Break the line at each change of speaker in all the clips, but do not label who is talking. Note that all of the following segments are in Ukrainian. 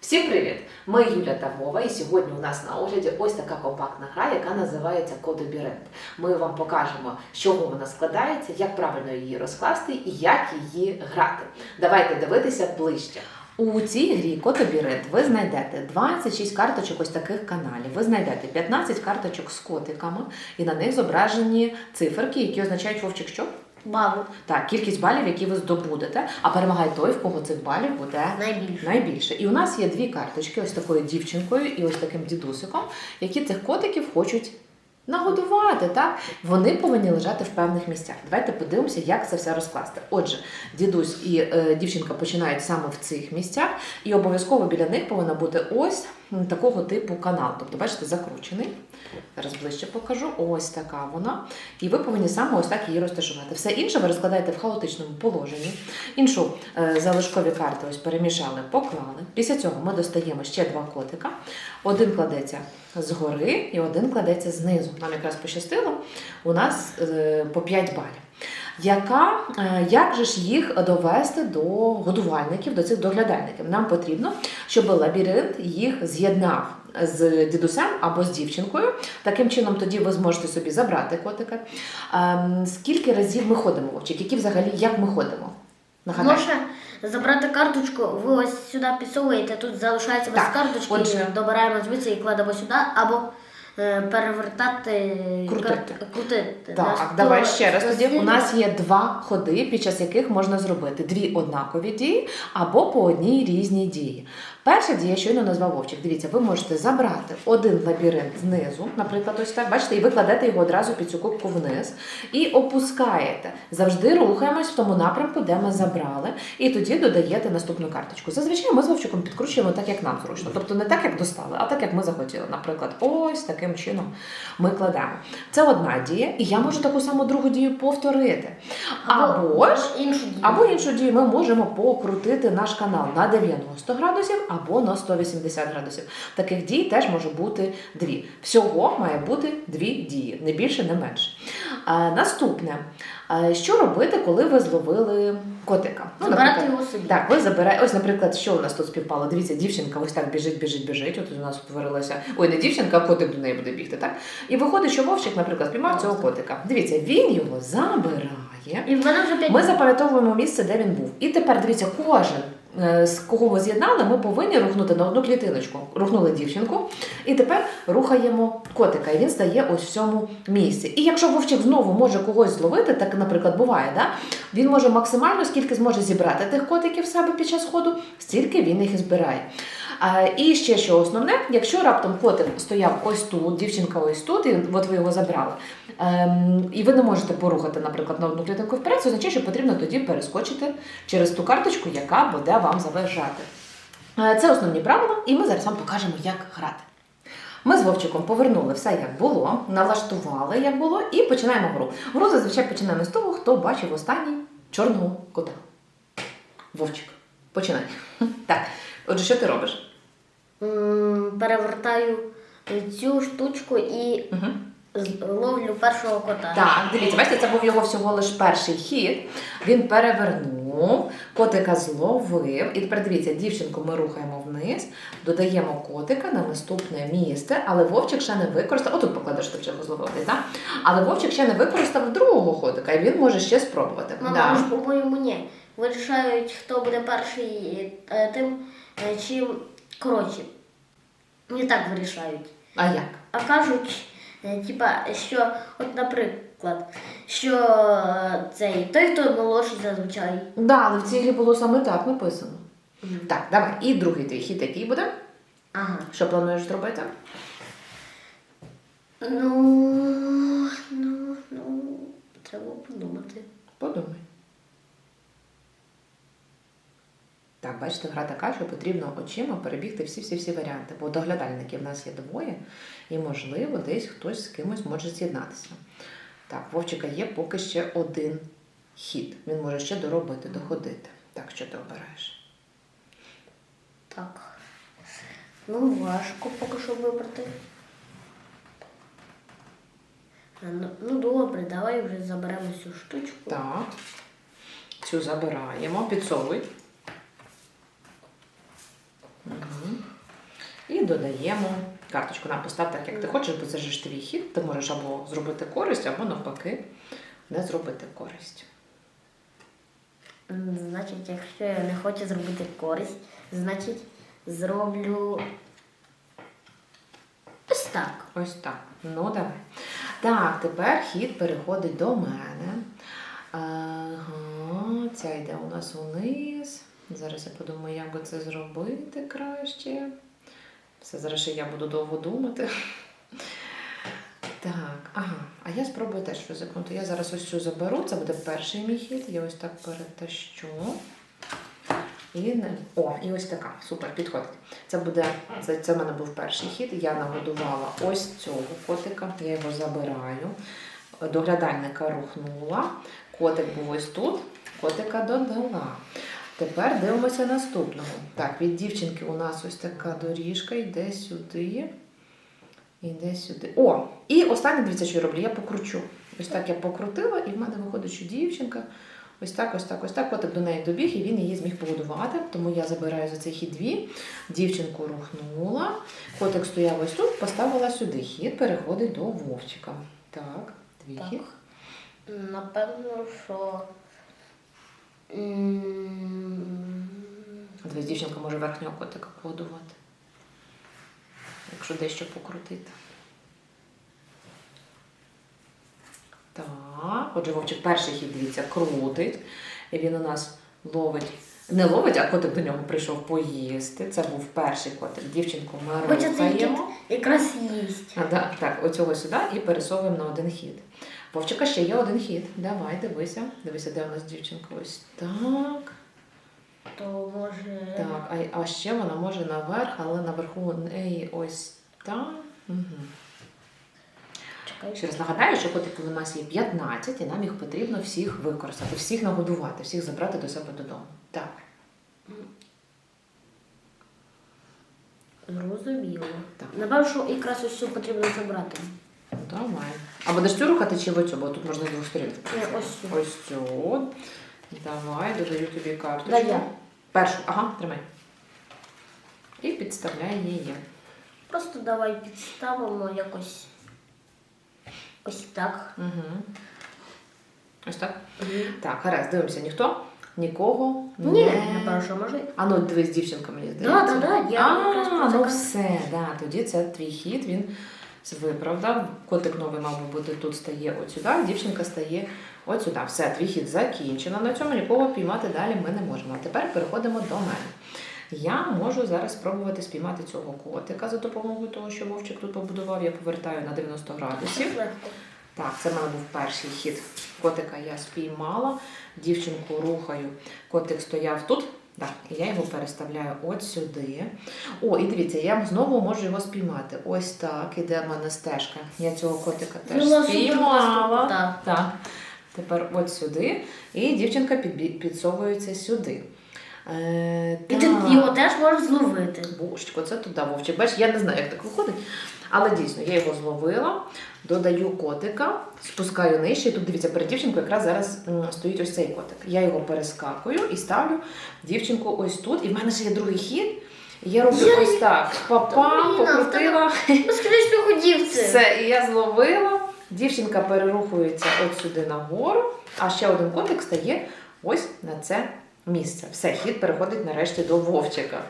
Всім привіт! Ми Юля та Вова, і сьогодні у нас на огляді ось така компактна гра, яка називається Кодобірент. Ми вам покажемо, з чого вона складається, як правильно її розкласти і як її грати. Давайте дивитися ближче. У цій грі Котобірент ви знайдете 26 карточок ось таких каналів. Ви знайдете 15 карточок з котиками, і на них зображені циферки, які означають вовчик що?
Бабу.
Так, кількість балів, які ви здобудете, а перемагає той, в кого цих балів буде
Найбільше.
найбільше. І у нас є дві карточки, ось такою дівчинкою і ось таким дідусиком, які цих котиків хочуть нагодувати. Так? Вони повинні лежати в певних місцях. Давайте подивимося, як це все розкласти. Отже, дідусь і е, дівчинка починають саме в цих місцях, і обов'язково біля них повинна бути ось такого типу канал. Тобто, бачите, закручений. Зараз ближче покажу. Ось така вона. І ви повинні саме ось так її розташувати. Все інше ви розкладаєте в хаотичному положенні. Іншу е, залишкові карти ось перемішали, поклали. Після цього ми достаємо ще два котика. Один кладеться згори і один кладеться знизу. Нам якраз пощастило. У нас е, по 5 балів. Яка, е, як же ж їх довести до годувальників, до цих доглядальників? Нам потрібно, щоб лабіринт їх з'єднав з дідусем або з дівчинкою. Таким чином, тоді ви зможете собі забрати котика. Ем, Скільки разів ми ходимо, Вовчик? Які взагалі як ми ходимо? Нагадай.
Можна забрати карточку, ви ось сюди підсовуєте, тут залишається без карточки,
отже.
добираємо звідси і кладемо сюди, або перевертати,
Крутити.
крутити.
Так,
Хто
давай ще раз. Тоді у нас є два ходи, під час яких можна зробити дві однакові дії або по одній різній дії. Перша дія щойно назвав Вовчик. Дивіться, ви можете забрати один лабіринт знизу, наприклад, ось так, бачите, і ви кладете його одразу під цю кубку вниз і опускаєте. Завжди рухаємось в тому напрямку, де ми забрали, і тоді додаєте наступну карточку. Зазвичай ми з Вовчиком підкручуємо так, як нам зручно. Тобто не так, як достали, а так, як ми захотіли. Наприклад, ось таким чином ми кладемо. Це одна дія, і я можу таку саму другу дію повторити. Або ж
іншу дію.
або іншу дію ми можемо покрутити наш канал на 90 градусів або на 180 градусів. Таких дій теж може бути дві. Всього має бути дві дії, не більше, не менше. А, наступне, що робити, коли ви зловили котика?
Забирати його собі.
так, ви забираєте. Ось, наприклад, що у нас тут співпало? Дивіться, дівчинка ось так біжить, біжить, біжить. От у нас утворилася. Ой, не дівчинка, а котик до неї буде бігти, так? І виходить, що вовчик, наприклад, спіймав цього котика. Дивіться, він його забирає.
І в мене вже п'ять
Ми запам'ятовуємо місце, де він був. І тепер дивіться, кожен. Е, З кого ви з'єднали, ми повинні рухнути на одну клітиночку. Рухнули дівчинку, і тепер рухаємо котика, і він стає ось в цьому місці. І якщо вовчик знову може когось зловити, так, наприклад, буває, да? він може максимально скільки зможе зібрати тих котиків в себе під час ходу, стільки він їх і збирає. І ще що основне, якщо раптом котик стояв ось тут, дівчинка ось тут, і от ви його забрали, ем, і ви не можете порухати, наприклад, на одну клітинку вперед, це означає, що потрібно тоді перескочити через ту карточку, яка буде вам заважати. Е, Це основні правила, і ми зараз вам покажемо, як грати. Ми з Вовчиком повернули все, як було, налаштували, як було, і починаємо гру. Гру зазвичай починаємо з того, хто бачив останній чорного кота. Вовчик, починай. Так, отже, що ти робиш?
Перевертаю цю штучку і
Угу.
ловлю першого кота.
Так, дивіться, бачите, це був його всього лиш перший хід. Він перевернув, котика зловив. І тепер дивіться, дівчинку ми рухаємо вниз, додаємо котика на наступне місце, але Вовчик ще не використав. Отут покладеш, ти його зловив, так? Але Вовчик ще не використав другого котика, і він може ще спробувати.
Мама,
Да.
ну по-моєму, ні. Вирішають, хто буде перший е, тим, е, чим коротше. Не так вирішають.
А як?
А кажуть, е, типа, що, от, наприклад, що е, цей той, хто молодший зазвичай.
Да, але в цій грі було саме так написано. Так, давай. І другий твій хід який буде?
Ага.
Що плануєш зробити?
Ну, ну, ну, треба подумати.
Подумай. Так, бачите, гра така, що потрібно очима перебігти всі-всі-всі варіанти. Бо доглядальників в нас є двоє, і, можливо, десь хтось з кимось може з'єднатися. Так, Вовчика є поки ще один хід. Він може ще доробити, доходити. Так, що ти обираєш?
Так. Ну, важко поки що вибрати. Ну, ну добре, давай вже заберемо цю штучку.
Так. Цю забираємо, підсовуй. Угу. Додаємо карточку. Нам постав так, як ти хочеш, бо це ж твій хід. Ти можеш або зробити користь, або навпаки не зробити користь.
Значить, якщо я не хочу зробити користь, значить зроблю ось так.
Ось так. Ну давай. Так, тепер хід переходить до мене. Ага, ця йде у нас униз. Зараз я подумаю, як би це зробити краще. Все, зараз ще я буду довго думати. Так, ага. А я спробую теж фізикнути. Я зараз ось цю заберу. Це буде перший мій хід. Я ось так перетащу. І. О, і ось така. Супер, підходить. Це буде. Це, це в мене був перший хід. Я нагодувала ось цього котика. Я його забираю. Доглядальника рухнула. Котик був ось тут. Котика додала. Тепер дивимося наступного. Так, від дівчинки у нас ось така доріжка йде сюди. Іде сюди. О! І останнє дивіться, що я роблю. Я покручу. Ось так я покрутила, і в мене виходить, що дівчинка. Ось так, ось так, ось так. Котик до неї добіг, і він її зміг погодувати. Тому я забираю за цей хід дві. Дівчинку рухнула. Котик стояв ось тут, поставила сюди. Хід переходить до Вовчика. Так, твій
Так.
хід.
Напевно, що.
Дивись, дівчинка може верхнього котика погодувати. Якщо дещо покрутити. Так, отже, Вовчик перший хід, дивіться, крутить. І він у нас ловить. Не ловить, а котик до нього прийшов поїсти. Це був перший котик. Дівчинку ми рухаємо.
якраз їсть.
А, да, так, оцього сюди і пересовуємо на один хід. Вовчика ще є один хід. Давай, дивися. Дивися, де у нас дівчинка. Ось так.
То може.
Так, а, а ще вона може наверх, але наверху у неї ось так. Угу.
Чекай.
Ще раз нагадаю, що котиків у нас є 15, і нам їх потрібно всіх використати, всіх нагодувати, всіх забрати до себе додому. Так.
Зрозуміло.
Так.
Напевно, що якраз ось цю потрібно забрати.
Ну, Давай. А будеш цю рухати чи оцю, бо тут можна з двох сторін.
Ні, ось цю.
Ось цю. Давай, додаю тобі карточку.
Дай я.
Першу, ага, тримай. І підставляй її.
Просто давай підставимо якось. Ось так.
Угу. Ось так. Так, гаразд, дивимося, ніхто? Нікого
Ні,
не...
напевно, може.
А ну дивись, дівчинка мені здається.
Да, да, да, я якраз про
а,
це
ну все, да, тоді це твій хід, він виправдав. Котик новий мав би бути тут стає от сюди, дівчинка стає от сюди. Все, твій хід закінчено. На цьому нікого піймати далі ми не можемо. А тепер переходимо до мене. Я можу зараз спробувати спіймати цього котика за допомогою того, що Вовчик тут побудував. Я повертаю на 90 градусів. Так, це в мене був перший хід. Котика я спіймала, дівчинку рухаю. Котик стояв тут. Так, я його переставляю от сюди. О, і дивіться, я знову можу його спіймати. Ось так, іде в мене стежка. Я цього котика теж
Була
спіймала.
так.
Так. Тепер от сюди. І дівчинка підсовується сюди. Е,
І
так.
ти його теж можеш зловити.
Божечко, це туди вовчик. Бачиш, я не знаю, як так виходить. Але дійсно, я його зловила, додаю котика, спускаю нижче. І тут дивіться, перед дівчинкою якраз зараз м, стоїть ось цей котик. Я його перескакую і ставлю дівчинку ось тут. І в мене ще є другий хід. І я роблю
Я-
ось так. Папа,
Блін, а в
покрутила.
Ну, скажи, що хотів це.
Все, і я зловила. Дівчинка перерухується от сюди нагору, а ще один котик стає ось на це місце. Все, хід переходить нарешті до Вовчика.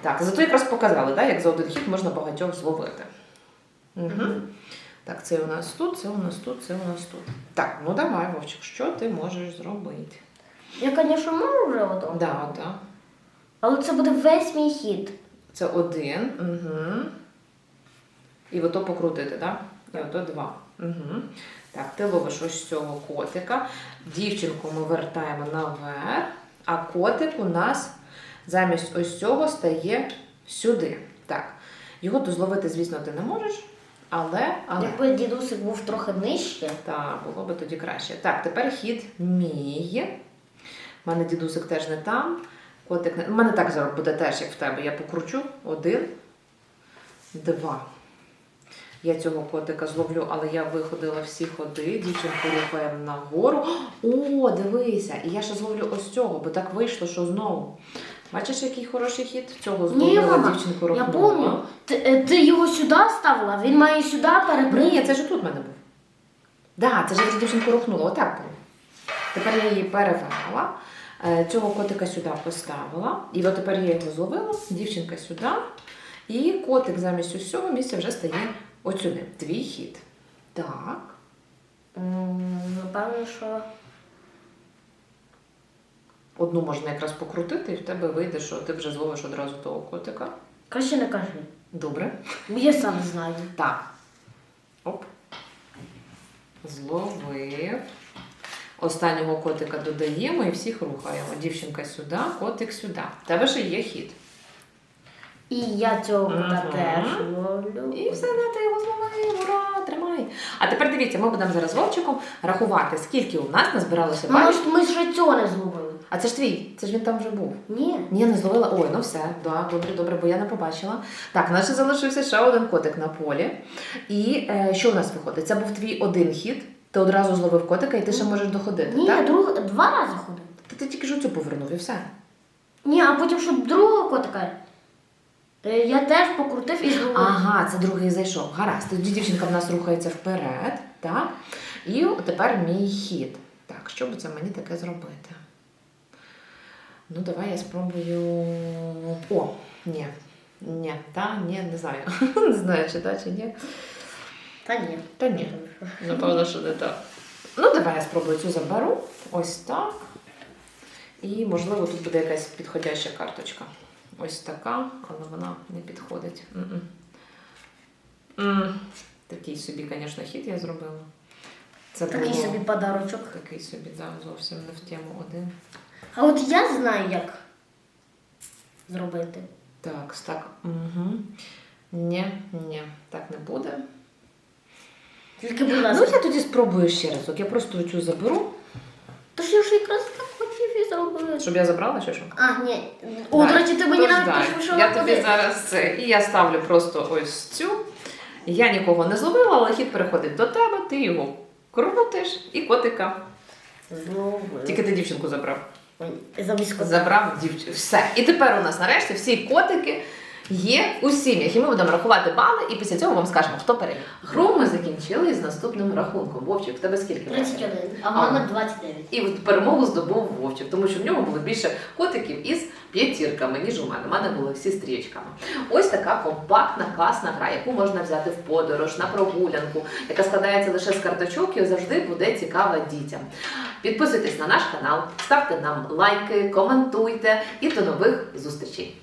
Так, зато якраз показали, да, як за один хід можна багатьох зловити. Угу. Так, це у нас тут, це у нас тут, це у нас тут. Так, ну давай, Вовчик, що ти можеш зробити?
Я, звісно, можу вже ото.
Да, да.
Але це буде весь мій хід.
Це один. Угу. І ото покрутити, так? Да? І ото два. Угу. Так, ти ловиш ось цього котика. Дівчинку ми вертаємо наверх, а котик у нас замість ось цього стає сюди. Так. Його дозловити, звісно, ти не можеш, але. але...
Якби дідусик був трохи нижче.
Так, було би тоді краще. Так, тепер хід мій. У мене дідусик теж не там. Котик не. У мене так зараз буде теж, як в тебе. Я покручу. Один, два. Я цього котика зловлю, але я виходила всі ходи, дівчинку рухаємо нагору. О, дивися! І я ще зловлю ось цього, бо так вийшло, що знову. Бачиш, який хороший хід? Цього
Ні,
зловила
мама,
дівчинку
я
рухнула.
помню. Ти, е, ти його сюди ставила, він має сюди перепригнути.
Ні, це ж тут в мене був. Да, це ж я дівчинку рухнула, отак було. Тепер я її перевела. е, Цього котика сюди поставила. І от тепер я його зловила, дівчинка сюди. І котик замість усього місця вже стає оцюди. Твій хід. Так.
Напевно, що.
Одну можна якраз покрутити, і в тебе вийде, що ти вже зловиш одразу того котика.
Краще не кажи.
Добре.
бо Я сам знаю.
Так. Оп. Зловив. Останнього котика додаємо і всіх рухаємо. Дівчинка сюди, котик сюди. В тебе ще є хід.
І я цього кота
Мгм.
теж ловлю.
І все, на ти його зловив. Ура, тримай. А тепер дивіться, ми будемо зараз Вовчиком рахувати, скільки у нас назбиралося балів.
ж ми ще цього не зловили.
А це ж твій, це ж він там вже був.
Ні.
Ні, не зловила. Ой, ну все, да, добре, добре, бо я не побачила. Так, у нас ще залишився ще один котик на полі. І е, що у нас виходить? Це був твій один хід. Ти одразу зловив котика, і ти ще можеш доходити.
Ні,
так?
друг, два рази ходив.
Та ти тільки ж оцю повернув і все.
Ні, а потім, щоб другого котика. Я теж покрутив і зловив.
Ага, це другий зайшов. Гаразд. Тоді дівчинка в нас рухається вперед, так? І тепер мій хід. Так, що би це мені таке зробити? Ну, давай я спробую. О, ні. Ні, та, ні, не знаю. не знаю, чи так, чи ні.
Та ні.
Та ні. Напевно, що не так. Ну, давай я спробую цю заберу. Ось так. І, можливо, тут буде якась підходяща карточка. Ось така, але вона не підходить. М-м. М. Такий собі, звісно, хід я зробила. Це
Такий
було-
собі подарочок.
Такий собі, да, зовсім не в тему один.
А от я знаю, як зробити.
Так, так. Угу. Ні, ні, так не буде.
Тільки, будь
Ну, я тоді спробую ще разок. Я просто цю заберу,
Тож я ж якраз зробити.
щоб я забрала чи що?
А, ні. О, до речі, ти мені
Тож
навіть пошвидшила
Я тобі зараз це. І я ставлю просто ось цю. Я нікого не зловила, але хід переходить до тебе, ти його крутиш і котика.
Знову.
Тільки ти дівчинку забрав.
Замість кота.
Забрав дівчинку. Все. І тепер у нас нарешті всі котики є у сім'ях. І ми будемо рахувати бали, і після цього вам скажемо, хто переміг. Гру ми закінчили з наступним рахунком. Вовчик, в тебе скільки?
31, а в мене 29.
І от перемогу здобув Вовчик, тому що в нього було більше котиків із п'ятірками, ніж у мене. У мене були всі стрічками. Ось така компактна, класна гра, яку можна взяти в подорож, на прогулянку, яка складається лише з карточок і завжди буде цікава дітям. Підписуйтесь на наш канал, ставте нам лайки, коментуйте і до нових зустрічей!